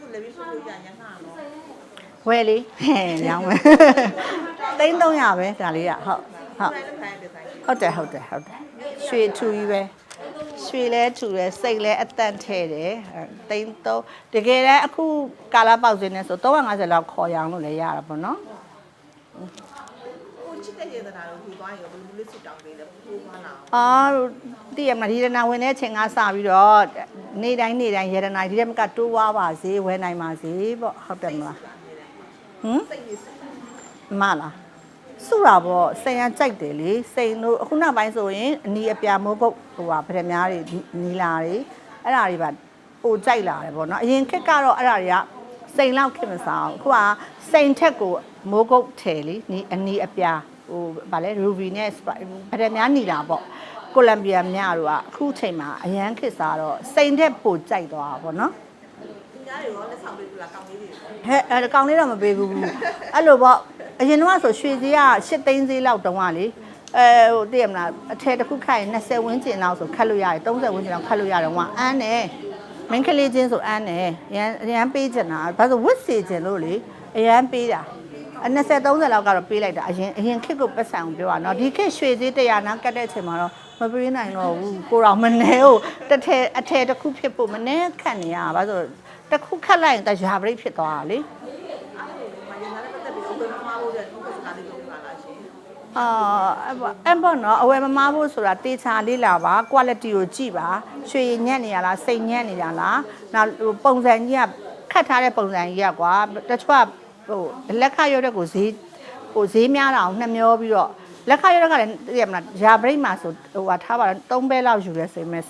ခုလည်းပြီးဆိုလို့ရရမ်းတာနော်ဝယ်လေးဟဲ့ညောင်းမယ်သိန်း300ပဲဒါလေးကဟုတ်ဟုတ်အဲ့လိုခိုင်းတဲ့ဆိုင်ကြီးဟုတ်တယ်ဟုတ်တယ်ဟုတ်တယ်ရွှေထူကြီးပဲရွှေလဲထူတယ်စိတ်လဲအတန့်ထဲတယ်အဲသိန်း3တကယ်တမ်းအခုကာလာပေါက်စင်းနေဆို350လောက်ခေါ်ရအောင်လို့လည်းရတာပေါ့နော်ကိုချ စ်တဲ့ရေသနာကိုထူသွားရင်ဘယ်လိုလေးဆူတောင်းပေးလဲပူသွားလားအော်တည်ရမလားဒီရနာဝင်တဲ့အချိန်ကစပြီးတော့နေ့တိုင်းနေ့တိုင်းရတနာဒီတက်မကတိုးွားပါစေဝယ်နိုင်ပါစေပေါ့ဟုတ်တယ်မလားဟမ်စိတ်နေစမလားစုတာပေါ့စိန်ရကြိုက်တယ်လေစိန်တို့အခုနောက်ပိုင်းဆိုရင်အနီအပြာမိုးကုတ်ဟိုပါဗရမများတွေနီလာတွေအဲ့ဒါတွေပါဟိုကြိုက်လာတယ်ပေါ့နော်အရင်ခက်ကတော့အဲ့ဒါတွေကစိန်လောက်ခင်မစားအောင်အခုကစိန်ထက်ကိုမိုးကုတ်ထဲလေနီအနီအပြာ ဟိုဗာလဲ ruby နဲ့ Sprite ဗရမများနီလာပေါ့ကိုလံဘီယာမြတို့ကအခုချိန်မှာအရန်ခစ်စားတော့စိန်ထက်ပိုကြိုက်သွားတာပေါ့နော်သူများတွေရောလက်ဆောင်ပေးဘူးလားကောင်းလေးတွေဟဲ့အဲကောင်လေးတော့မပေးဘူးအဲ့လိုပေါ့အရင်တော့ဆိုရွှေစည်းက8သိန်းစည်းလောက်တုံးကလေအဲဟိုသိရမလားအထည်တစ်ခုခတ်ရင်20ဝန်းကျင်လောက်ဆိုခတ်လို့ရတယ်30ဝန်းကျင်လောက်ခတ်လို့ရတယ်ဟိုကအန်းနဲ့မင်းကလေးချင်းဆိုအန်းနဲ့ရန်ရန်ပေးချင်တာဘာလို့ဝစ်စီချင်လို့လေအရန်ပေးတာ အ20 30လောက်ကတော့ပေးလိုက်တာအရင်အရင်ခစ်ကိုပတ်စံကိုပြောတာနော်ဒီခစ်ရွှေဈေးတရားနာကတ်တဲ့အချိန်မှာတော့မပြေးနိုင်တော့ဘူးကိုတော်မနေကိုတထဲအထဲတစ်ခုဖြစ်ဖို့မနေခတ်နေရပါဆိုတစ်ခုခတ်လိုက်ရင်တရာပရိဖြစ်သွားတာလေအာအမ်ဘောနော်အဝယ်မမားဖို့ဆိုတာတေချာလေးလာပါ quality ကိုကြည့်ပါရွှေညက်နေရလားစိန်ညက်နေရလားနောက်ပုံစံကြီးကခတ်ထားတဲ့ပုံစံကြီးကကွာတချို့က ဟိုလက်ခရွက်တဲ့ကိုဈေးဟိုဈေးများတာအောင်နှမျောပြီးတော့လက်ခရွက်ကလည်းသိရမလားယာဘရိတ်မှာဆိုဟိုဟာထားပါတော့၃ဘဲလောက်ယူရဲဆိုရင်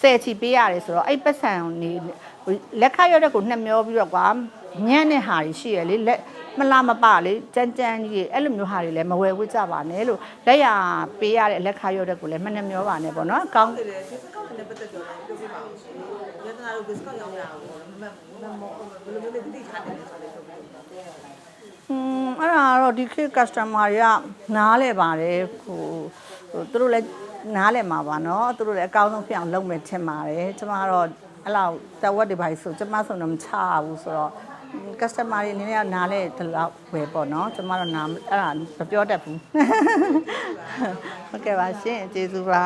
ဆယ်ချီပေးရတယ်ဆိုတော့အဲ့ပတ်စံနေလက်ခရွက်တဲ့ကိုနှမျောပြီးတော့ကွာညံ့တဲ့ဟာတွေရှိရလေလက်မလားမပလေကြမ်းကြမ်းကြီးအဲ့လိုမျိုးဟာတွေလည်းမဝယ်ဝတ်ကြပါနဲ့လို့လက်ရပေးရတဲ့လက်ခရွက်တဲ့ကိုလည်းမနှမျောပါနဲ့ပေါ့နော်အကောင်းတယ်ဒီစကောက်နဲ့ပတ်သက်ပြောတယ်ပြောပြပါအောင်ရှင်ရတနာတို့ဒီစကောက်ရောက်ရအောင်မမမဘယ်လိုမျိုးလဲတိထားတယ်ဆိုတော့ပြောပြ อืมအဲ့ဒါကတော့ဒီခေတ် customer တွေကနားလဲပါတယ်ဟိုဟိုသူတို့လည်းနားလဲမှာပါเนาะသူတို့လည်းအကောင်းဆုံးဖြစ်အောင်လုပ်မယ်ထင်ပါတယ်ကျမကတော့အဲ့လောက်တဝက်ဒီဘိုင်ဆိုကျမဆိုတော့မချဘူးဆိုတော့ customer တွေအနေနဲ့ကနားလဲဒီလောက်ပဲပေါ့เนาะကျမတော့နားအဲ့ဒါမပြောတတ်ဘူးဟုတ်ကဲ့ပါရှင်ကျေးဇူးပါ